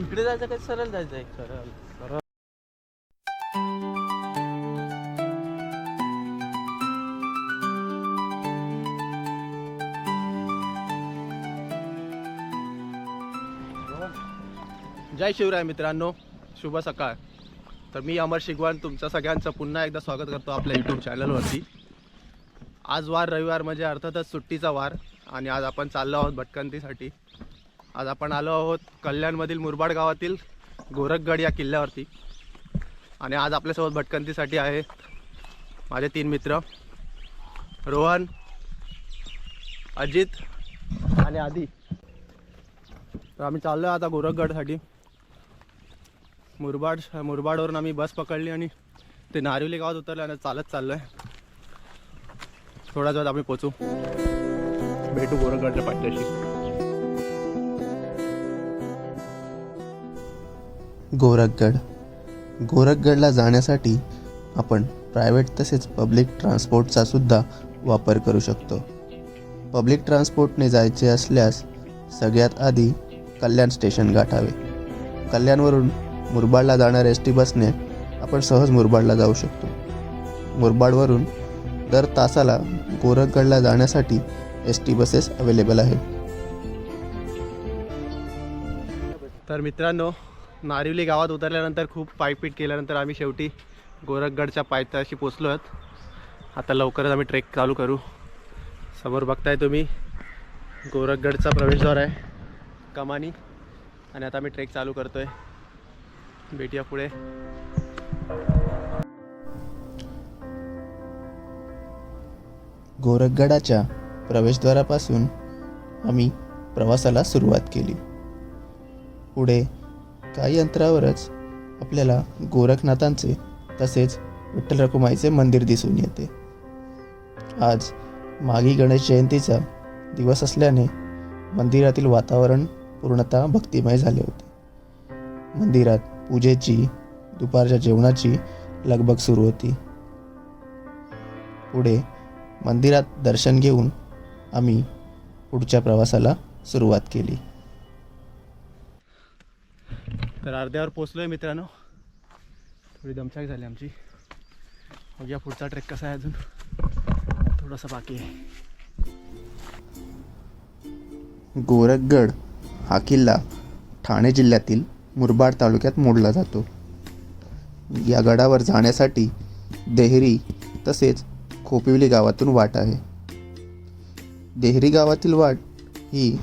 इकडे जायचं काय सरळ जायचं आहे सरळ. सरळ. जय शिवराय मित्रांनो शुभ सकाळ. तर मी अमर शिगवान तुमच्या सगळ्यांचं पुन्हा एकदा स्वागत करतो आपल्या यूट्यूब चॅनलवरती आज वार रविवार म्हणजे अर्थातच सुट्टीचा वार आणि आज आपण चाललो आहोत भटकंतीसाठी. आज आपण आलो आहोत कल्याणमधील मुरबाड गावातील गोरखगड या किल्ल्यावरती. आणि आज आपल्यासोबत भटकंतीसाठी आहे माझे तीन मित्र रोहन अजित आणि आदी तर आम्ही चाललो आहे आता गोरखगडसाठी. मुरबाड मुरबाडवरून आम्ही बस पकडली आणि ते नारिवली गावात उतरलं आणि चालत चाललो आहे थोड्याच वेळात आम्ही पोचू भेटू गोरखगडच्या पाठ्याशी गोरखगड. गोरखगडला जाण्यासाठी आपण प्रायव्हेट तसेच पब्लिक ट्रान्सपोर्टचा सुद्धा वापर करू शकतो. पब्लिक ट्रान्सपोर्टने जायचे असल्यास सगळ्यात आधी कल्याण स्टेशन गाठावे. कल्याणवरून मुरबाडला जाणाऱ्या एस टी बसने आपण सहज मुरबाडला जाऊ शकतो. मुरबाडवरून दर तासाला गोरखगडला जाण्यासाठी एस टी बसेस अवेलेबल आहेत. तर मित्रांनो नारिवली गावात उतरल्यानंतर खूप पायपीट केल्यानंतर आम्ही शेवटी गोरखगडच्या पायथ्याशी पोचलो आहोत. आता लवकरच आम्ही ट्रेक चालू करू. समोर बघताय तुम्ही गोरखगडचा प्रवेशद्वार आहे कमानी. आणि आता आम्ही ट्रेक चालू करतोय. भेटूया पुढे. गोरखगडाच्या प्रवेशद्वारापासून आम्ही प्रवासाला सुरुवात केली. पुढे काही अंतरावरच आपल्याला गोरखनाथांचे तसेच विठ्ठल रखुमाईचे मंदिर दिसून येते. आज मागी गणेश जयंतीचा दिवस असल्याने मंदिरातील वातावरण पूर्णतः भक्तिमय झाले होते. मंदिरात पूजेची दुपारच्या जेवणाची लगबग सुरू होती. पुढे मंदिरात दर्शन घेऊन आम्ही पुढच्या प्रवासाला सुरुवात केली. तर अर्ध्यावर पोचलोय मित्रांनो. थोडी दमछाक झाली आमची. बघूया पुढचा ट्रेक कसा आहे अजून. थोडासा बाकी आहे. गोरखगड हा किल्ला ठाणे जिल्ह्यातील मुरबाड तालुक्यात मोडला जातो. या गडावर जाण्यासाठी देहरी तसेच खोपिवली गावातून वाट आहे. देहरी गावातील वाट ही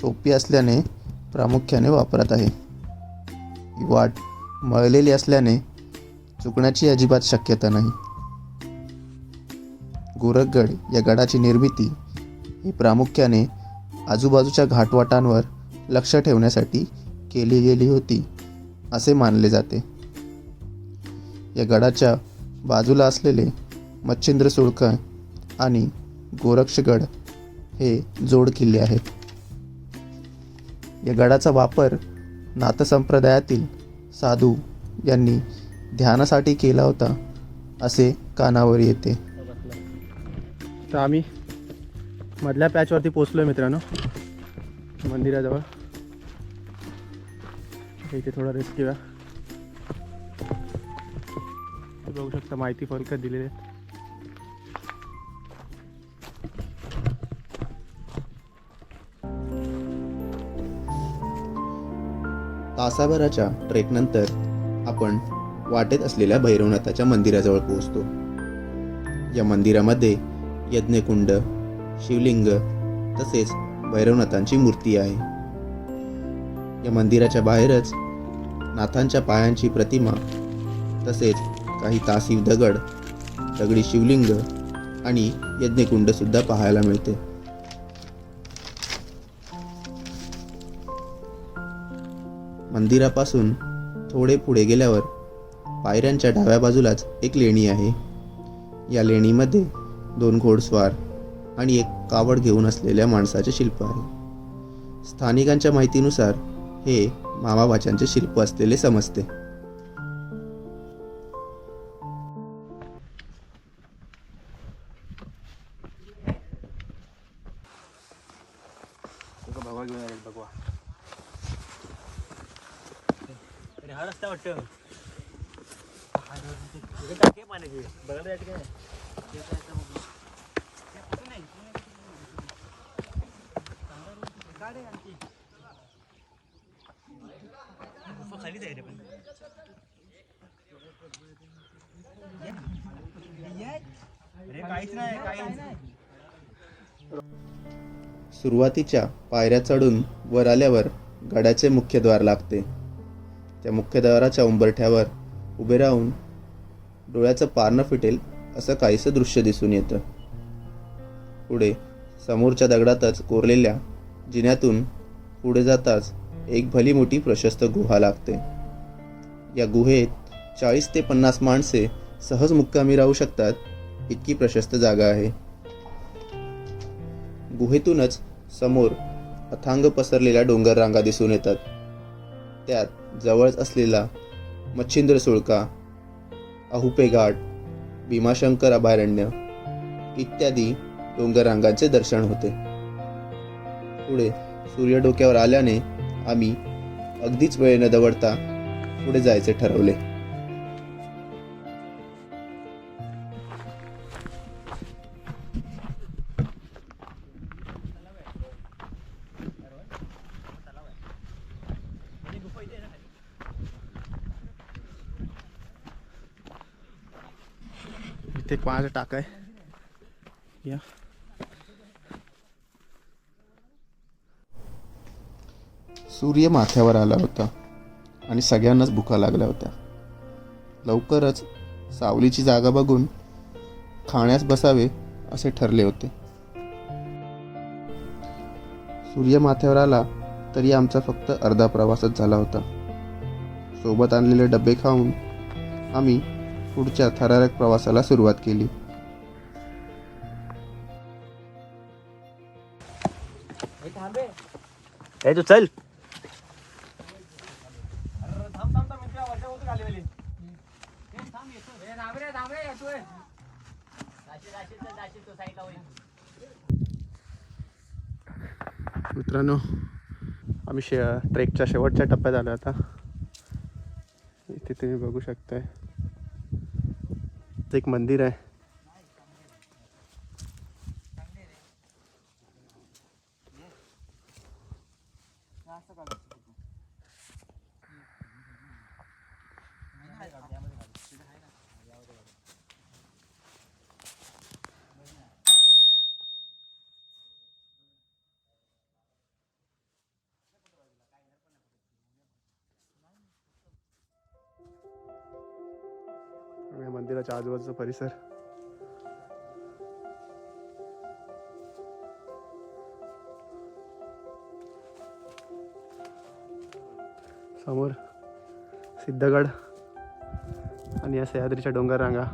सोपी असल्याने प्रामुख्याने वापरत आहे. ही वाट मळलेली असल्याने चुकण्याची अजिबात शक्यता नाही. गोरखगड या गडाची निर्मिती ही प्रामुख्याने आजूबाजूच्या घाटवाटांवर लक्ष ठेवण्यासाठी केली गेली होती असे मानले जाते. या गडाच्या बाजूला असलेले मच्छिंद्र सुळका आणि गोरक्षगड हे जोड किल्ले आहेत. या गडाचा वापर नाथसंप्रदायातील साधू यांनी ध्यानासाठी केला होता असे कानावर येते. तर आम्ही मधल्या पॅचवरती पोचलो आहे मित्रांनो. मंदिराजवळ. इथे थोडा रेस्ट घेऊया. बघू शकता माहिती फलकत दिलेली आहे. तासाभराच्या ट्रेकनंतर आपण वाटेत असलेल्या भैरवनाथाच्या मंदिराजवळ पोहोचतो. या मंदिरामध्ये यज्ञकुंड शिवलिंग तसेच भैरवनाथांची मूर्ती आहे. या मंदिराच्या बाहेरच नाथांच्या पायांची प्रतिमा तसेच काही तासीव दगड दगडी शिवलिंग आणि यज्ञकुंड सुद्धा पाहायला मिळते. मंदिरापासून थोडे पुढे गेल्यावर पायऱ्यांच्या डाव्या बाजूलाच एक लेणी आहे. या लेणीमध्ये दोन घोडस्वार आणि एक कावड घेऊन असलेल्या माणसाचे शिल्प आहे. स्थानिकांच्या माहितीनुसार हे मामाबाच्यांचे शिल्प असलेले समजते. पण काहीच नाही काहीच सुरुवातीच्या पायऱ्या चढून वर आल्यावर गडाचे मुख्य द्वार लागते. त्या मुख्य द्वाराच्या उंबरठ्यावर उभे राहून डोळ्याचं पारणं फिटेल असं काहीसं दृश्य दिसून येतं. पुढे समोरच्या दगडातच कोरलेल्या जिन्यातून पुढे जाताच एक भली मोठी प्रशस्त गुहा लागते. या गुहेत चाळीस ते पन्नास माणसे सहज मुक्कामी राहू शकतात इतकी प्रशस्त जागा आहे. गुहेतूनच समोर अथांग पसरलेल्या डोंगर रांगा दिसून येतात. त्यात जवळच असलेला मच्छिंद्र सुळका अहुपे घाट भीमाशंकर अभयारण्य इत्यादी डोंगररांगांचे दर्शन होते. पुढे सूर्य डोक्यावर आल्याने आम्ही अगदीच वेळ न दवडता पुढे जायचे ठरवले. इथे एक टाक आहे. या. सूर्य माथ्यावर आला होता आणि सगळ्यांनाच भुका लागल्या होत्या. लवकरच सावलीची जागा बघून खाण्यास बसावे असे ठरले होते. सूर्य माथ्यावर आला तरी आमचा फक्त अर्धा प्रवासच झाला होता. सोबत आणलेले डबे खाऊन आम्ही पुढच्या थरारक प्रवासाला सुरुवात केली. ए तू चल. मित्रांनो आम्ही शे ट्रेकच्या शेवटच्या टप्प्यात आलो आता. इथे तुम्ही बघू शकताय. इथं एक मंदिर आहे. आणि मंदिराच्या आजूबाजूचा परिसर. समोर सिद्धगड आणि या सह्याद्रीच्या डोंगर रांगा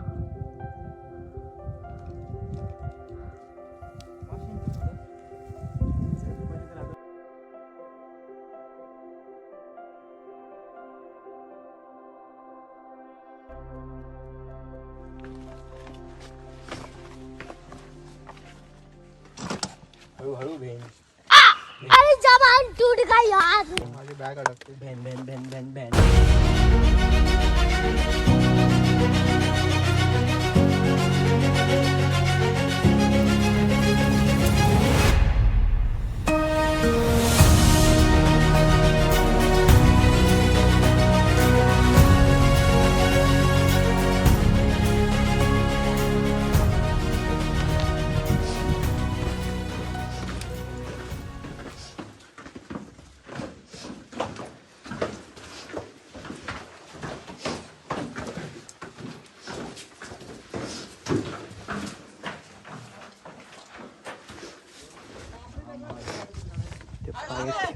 हळूहळू भेन अरे जबान टूट गई यार. माझी बॅग अडकते भेन भेन भेन भेन भेन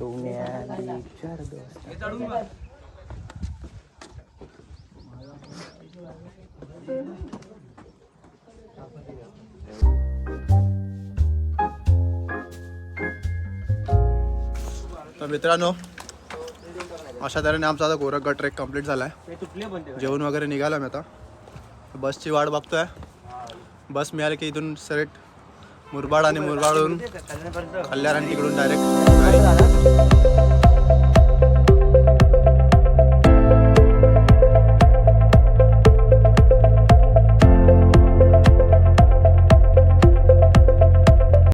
चार तर मित्रांनो अशा तऱ्हेने आमचा आता गोरखगड ट्रेक कंप्लीट झाला आहे जेवण वगैरे निघाला मी आता. बसची वाट बघतोय. बस मिळाली की इथून सरेट मुरबाड आणि मुरबाडहून कल्याण आणि तिकडून डायरेक्ट